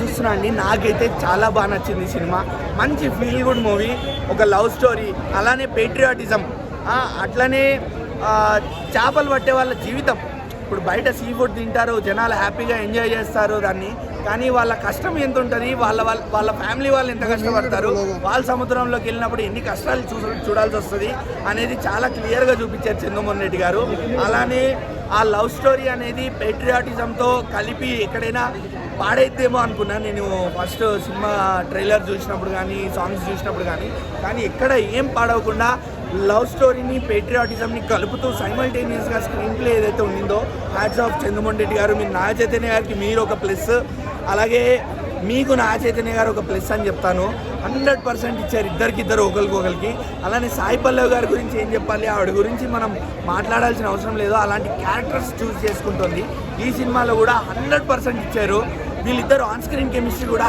చూస్తున్నా అండి. నాకైతే చాలా బాగా నచ్చింది సినిమా. మంచి ఫీల్ గుడ్ మూవీ ఒక లవ్ స్టోరీ అలానే పేట్రియాటిజం అట్లనే చేపలు పట్టే వాళ్ళ జీవితం. ఇప్పుడు బయట సీ ఫుడ్ తింటారు జనాలు హ్యాపీగా ఎంజాయ్ చేస్తారు దాన్ని. కానీ వాళ్ళ కష్టం ఎంత ఉంటుంది వాళ్ళ వాళ్ళ వాళ్ళ ఫ్యామిలీ వాళ్ళు ఎంత కష్టపడతారు? వాళ్ళ సముద్రంలోకి వెళ్ళినప్పుడు ఎన్ని కష్టాలు చూ చూడాల్సి వస్తుంది? అనేది చాలా క్లియర్గా చూపించారు చంద్రమోహన్ రెడ్డి గారు. అలానే ఆ లవ్ స్టోరీ అనేది పేట్రియాటిజంతో కలిపి ఎక్కడైనా పాడైద్దేమో అనుకున్నాను నేను ఫస్ట్ సినిమా ట్రైలర్ చూసినప్పుడు కానీ సాంగ్స్ చూసినప్పుడు కానీ కానీ ఎక్కడ ఏం పాడవకుండా లవ్ స్టోరీని పేట్రియాటిజంని కలుపుతూ సైమల్టేనియస్గా స్క్రీన్ ప్లే ఏదైతే ఉండిందో హ్యాట్స్ ఆఫ్ చంద్రమోహన్ రెడ్డి గారు మీరు నా చైతన్య గారికి మీరు ఒక ప్లస్ అలాగే మీకు నా చైతన్య గారు ఒక ప్లస్ అని చెప్తాను. హండ్రెడ్ పర్సెంట్ ఇచ్చారు ఇద్దరికి ఇద్దరు ఒకరికి ఒకరికి అలానే సాయి పల్లవ్ గారి గురించి ఏం చెప్పాలి? ఆవిడ గురించి మనం మాట్లాడాల్సిన అవసరం లేదు. అలాంటి క్యారెక్టర్స్ చూస్ చేసుకుంటుంది. ఈ సినిమాలో కూడా హండ్రెడ్ పర్సెంట్ ఇచ్చారు. వీళ్ళిద్దరు ఆన్ స్క్రీన్ కెమిస్ట్రీ కూడా